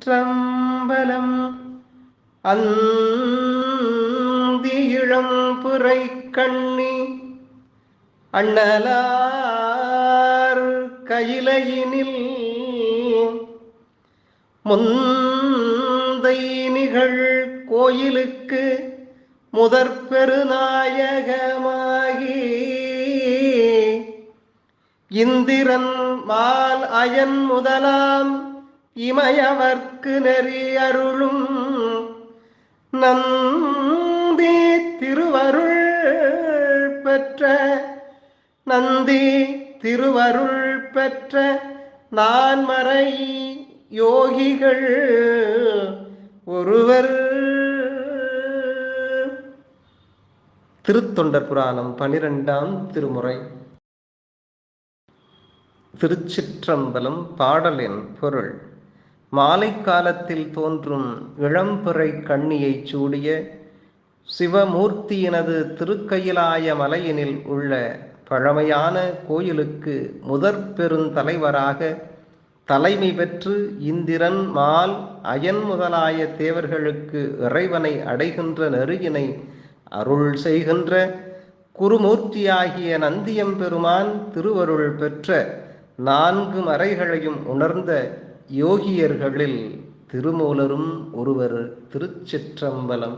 திருச்சிற்றம்பலம் அந்தியிழம் புரை கண்ணி அண்ணலார் கையிலையினில் முந்தை நிகழ் கோயிலுக்கு முதற் பெருநாயகமாகி இந்திரன் மால் அயன் முதலாம் இமயவர்க்கு நெறி அருளும் நந்தி திருவருள் பெற்ற நந்தி திருவருள் பெற்ற நான்மறை யோகிகள் ஒருவர். திருத்தொண்டர் புராணம் பனிரெண்டாம் திருமுறை. திருச்சிற்றம்பலம் பாடலின் பொருள். மாலை காலத்தில் தோன்றும் இளம்பிறை கண்ணியைச் சூடிய சிவமூர்த்தியினது திருக்கயிலாய மலையினில் உள்ள பழமையான கோயிலுக்கு முதற் பெருந்தலைவராக தலைமை பெற்று இந்திரன் மால் அயன் முதலாய தேவர்களுக்கு இறைவனை அடைகின்ற நெறியினை அருள் செய்கின்ற குருமூர்த்தியாகிய நந்தியம்பெருமான் திருவருள் பெற்ற நான்கு மறைகளையும் உணர்ந்த யோகியர்களில் திருமூலரும் ஒருவர் திருச்சிற்றம்பலம்.